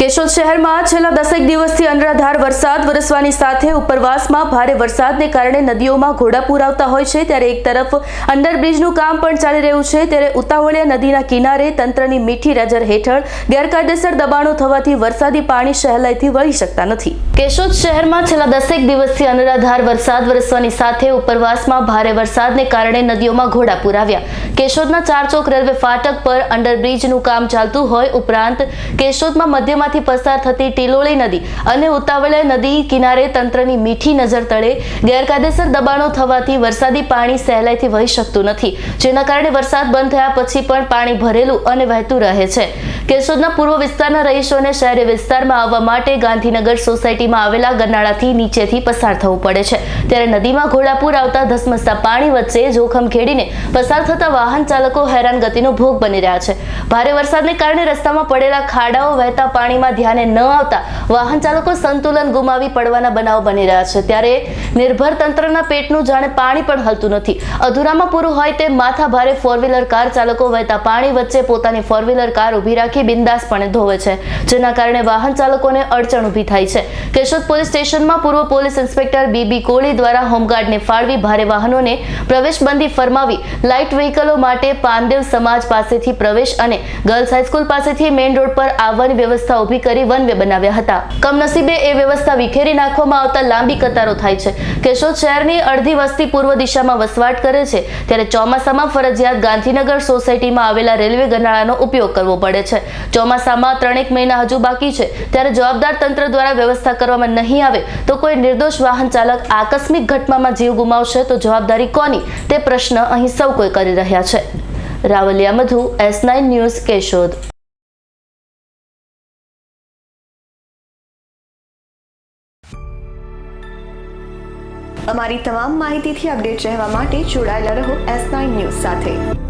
કેશોદ શહેરમાં છેલ્લા દસેક દિવસથી અનરાધાર વરસાદ વરસવાની સાથે ઉપરવાસમાં ભારે વરસાદને કારણે નદીઓમાં ઘોડાપૂર આવતા હોય છે. ત્યારે એક તરફ અંડરબ્રિજનું કામ પણ ચાલી રહ્યું છે. ત્યારે ઉતાવળિયા નદીના કિનારે તંત્રની મીઠી નજર હેઠળ ગેરકાયદેસર દબાણો થવાથી વરસાદી પાણી સહેલાઈથી વળી શકતા નથી. કેશોદ શહેરમાં છેલ્લા દસેક દિવસથી અનરાધાર વરસાદ વરસવાની સાથે ઉપરવાસમાં ભારે વરસાદને કારણે નદીઓમાં ઘોડાપૂર આવ્યા કેશોદના ચારચોક રેલવે ફાટક પર અંડરબ્રિજનું કામ ચાલતું હોય ઉપરાંત કેશોદમાં મધ્યમાંથી પસાર થતી ટીલોળી નદી અને ઉતાવળા નદી કિનારે તંત્રની મીઠી નજર તળે. ગેરકાયદેસર દબાણો થવાથી વરસાદી પાણી સહેલાઈથી વહી શકતું નથી, જેના કારણે વરસાદ બંધ થયા પછી પણ પાણી ભરેલું અને વહેતું રહે છે. કેશોદના પૂર્વ વિસ્તારના રહીશોને શહેરી વિસ્તારમાં આવવા માટે ગાંધીનગર સોસાયટીમાં આવેલા ગરનાળાથી નીચેથી પસાર થવું પડે છે. ત્યારે નદીમાં ઘોડાપુર આવતા ધસમસતા પાણી વચ્ચે જોખમ ખેડીને પસાર થતા વાહન ચાલકો હેરાનગતિનો ભોગ બની રહ્યા છે. ભારે વરસાદને કારણે રસ્તામાં પડેલા ખાડાઓ વહેતા પાણીમાં ધ્યાને ન આવતા વાહન ચાલકો સંતુલન ગુમાવી પડવાના બનાવ બની રહ્યા છે. ત્યારે નિર્ભર તંત્રના પેટનું જાણે પાણી પણ હલતું નથી. અધૂરામાં પૂરું હોય તે માથા ભારે ફોર વ્હીલર કાર ચાલકો વહેતા પાણી વચ્ચે પોતાની ફોર વ્હીલર કાર ઊભી રાખી બિંદાસપણે ધોવે છે, જેના કારણે વાહન ચાલકોને અડચણ ઊભી થાય છે. કેશોદ પોલીસ સ્ટેશનમાં પૂર્વ પોલીસ ઇન્સ્પેક્ટર બીબી કોળી દ્વારા હોમગાર્ડને ફાળવી ભારે વાહનોને પ્રવેશબંધી ફરમાવી લાઇટ વ્હીકલો માટે પાનદેવ સમાજ પાસેથી પ્રવેશ અને ગર્લ્સ હાઈસ્કૂલ પાસેથી મેઇન રોડ પર આવવાની વ્યવસ્થા ઊભી કરી વન વે બનાવ્યા હતા. કમનસીબે એ વ્યવસ્થા વિખેરી નાખવામાં આવતા લાંબી કતારો થાય છે. કેશોદ શહેરની અડધી વસ્તી પૂર્વ દિશામાં વસવાટ કરે છે, ત્યારે ચોમાસામાં ફરજિયાત ગાંધીનગર સોસાયટીમાં આવેલા રેલવે ગનાળાનો ઉપયોગ કરવો પડે છે. ચોમાસામાં ત્રણેક મહિના હજુ બાકી છે. ત્યારે જવાબદાર તંત્ર દ્વારા વ્યવસ્થા કરવામાં નહીં આવે તો કોઈ નિર્દોષ વાહન ચાલક આકસ્મિક ઘટનામાં જીવ ગુમાવશે તો જવાબદારી કોની? તે પ્રશ્ન અહીં સૌ કોઈ કરી રહ્યા છે. Ravaliya Madhu, S nine news, Keshod. અમારી તમામ માહિતીથી અપડેટ રહેવા માટે જોડાયેલા રહો એસ નાઇન ન્યૂઝ સાથે.